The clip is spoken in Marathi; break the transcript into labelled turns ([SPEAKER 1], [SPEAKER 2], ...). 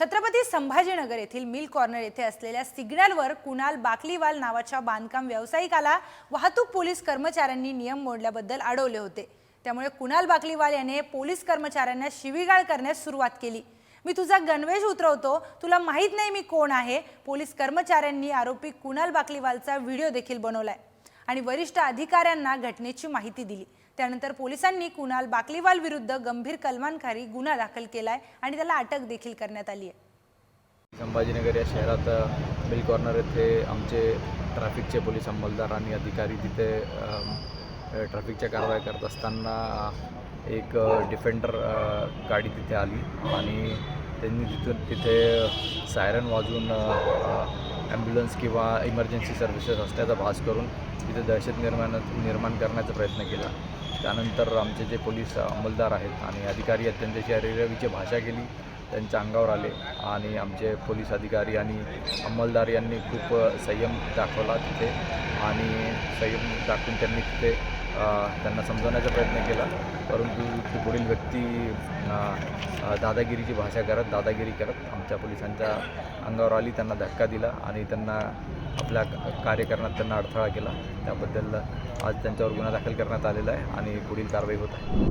[SPEAKER 1] छत्रपती संभाजीनगर येथील मिल कॉर्नर येथे असलेल्या सिग्नलवर कुणाल बाकलीवाल नावाच्या बांधकाम व्यावसायिकाला वाहतूक पोलीस कर्मचाऱ्यांनी नियम मोडल्याबद्दल अडवले होते. त्यामुळे कुणाल बाकलीवाल याने पोलीस कर्मचाऱ्यांना शिवीगाळ करण्यास सुरुवात केली. मी तुझा गणवेश उतरवतो. तुला माहीत नाही मी कोण आहे. पोलीस कर्मचाऱ्यांनी आरोपी कुणाल बाकलीवालचा व्हिडिओ देखील बनवलाय. आणि वरिष्ठ अधिकाऱ्यांना घटनेची माहिती दिली. त्यानंतर पोलिसांनी कुणाल बाकलीवाल विरुद्ध गंभीर कलमांखारी गुन्हा दाखल केला आहे आणि त्याला अटक देखील करण्यात आली आहे.
[SPEAKER 2] संभाजीनगर या शहरात बिल मिल कॉर्नर येथे आमचे ट्रॅफिकचे पोलीस अंमलदार आणि अधिकारी तिथे ट्रॅफिकच्या कारवाई करत असताना एक डिफेंडर गाडी तिथे आली आणि त्यांनी तिथून तिथे सायरन वाजून ॲम्ब्युलन्स किंवा इमर्जन्सी सर्व्हिसेस असल्याचा भास करून तिथे दहशत निर्माण निर्माण करण्याचा प्रयत्न केला. त्यानंतर आमचे जे पोलीस अंमलदार आहेत आणि अधिकारी आहेत त्यांच्याशी अरेरवीची भाषा केली त्यांच्या अंगावर आले आणि आमचे पोलीस अधिकारी आणि अंमलदार यांनी खूप संयम दाखवला तिथे आणि संयम दाखवून त्यांनी तिथे त्यांना समजवण्याचा प्रयत्न केला. परंतु ती पुढील व्यक्ती दादागिरीची भाषा करत दादागिरी करत आमच्या पोलिसांच्या अंगावर आली त्यांना धक्का दिला आणि त्यांना आपल्या कार्य करण्यात त्यांना अडथळा केला. त्याबद्दल आज त्यांच्यावर गुन्हा दाखल करण्यात आलेला आहे आणि पुढील कारवाई होत आहे.